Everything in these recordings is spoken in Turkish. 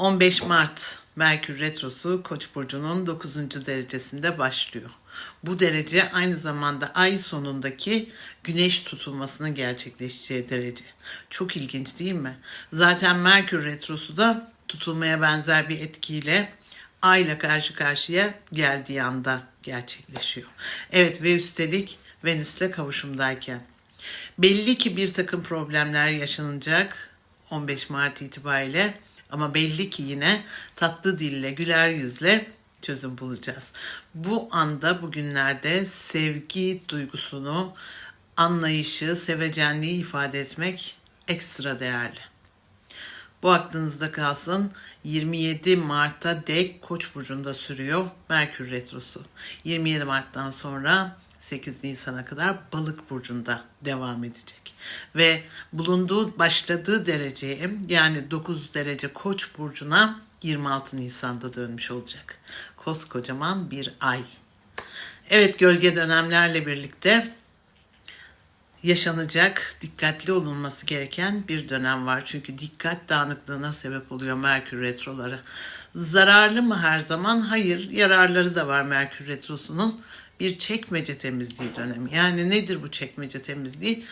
15 Mart Merkür Retrosu Koç burcunun 9. derecesinde başlıyor. Bu derece aynı zamanda ay sonundaki güneş tutulmasının gerçekleşeceği derece. Çok ilginç değil mi? Zaten Merkür Retrosu da tutulmaya benzer bir etkiyle ay ile karşı karşıya geldiği anda gerçekleşiyor. Evet ve üstelik Venüs'le kavuşumdayken. Belli ki bir takım problemler yaşanacak 15 Mart itibariyle ama belli ki yine tatlı dille, güler yüzle çözüm bulacağız. Bu anda bugünlerde sevgi duygusunu, anlayışı, sevecenliği ifade etmek ekstra değerli. Bu aklınızda kalsın. 27 Mart'a dek Koç burcunda sürüyor Merkür retrosu. 27 Mart'tan sonra 8 Nisan'a kadar Balık burcunda devam edecek. Ve bulunduğu başladığı dereceye yani 9 derece Koç burcuna 26 Nisan'da dönmüş olacak. Koskocaman bir ay. Evet gölge dönemlerle birlikte yaşanacak, dikkatli olunması gereken bir dönem var. Çünkü dikkat dağınıklığına sebep oluyor Merkür retroları. Zararlı mı her zaman? Hayır, yararları da var Merkür retrosunun. Bir çekmece temizliği dönemi. Yani nedir bu çekmece temizliği?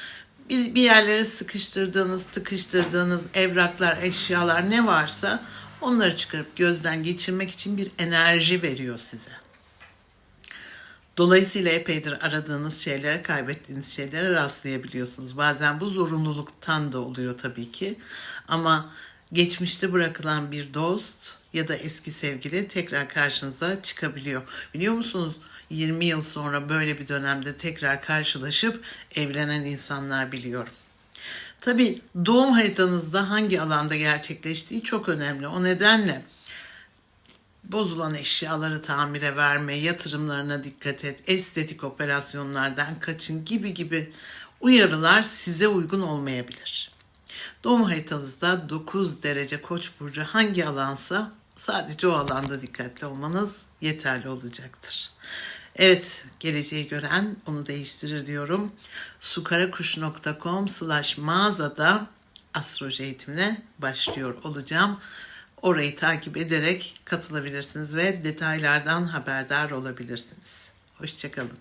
Bir, bir yerlere sıkıştırdığınız, tıkıştırdığınız evraklar, eşyalar ne varsa onları çıkarıp gözden geçirmek için bir enerji veriyor size. Dolayısıyla epeydir aradığınız şeylere, kaybettiğiniz şeylere rastlayabiliyorsunuz. Bazen bu zorunluluktan da oluyor tabii ki. Ama geçmişte bırakılan bir dost ya da eski sevgili tekrar karşınıza çıkabiliyor. Biliyor musunuz 20 yıl sonra böyle bir dönemde tekrar karşılaşıp evlenen insanlar biliyorum. Tabii doğum haritanızda hangi alanda gerçekleştiği çok önemli. O nedenle bozulan eşyaları tamire verme, yatırımlarına dikkat et, estetik operasyonlardan kaçın gibi gibi uyarılar size uygun olmayabilir. Doğum haritanızda 9 derece koç burcu hangi alansa sadece o alanda dikkatli olmanız yeterli olacaktır. Evet, geleceği gören onu değiştirir diyorum. sukarakuş.com slash mağazada astroloji eğitimine başlıyor olacağım. Orayı takip ederek katılabilirsiniz ve detaylardan haberdar olabilirsiniz. Hoşçakalın.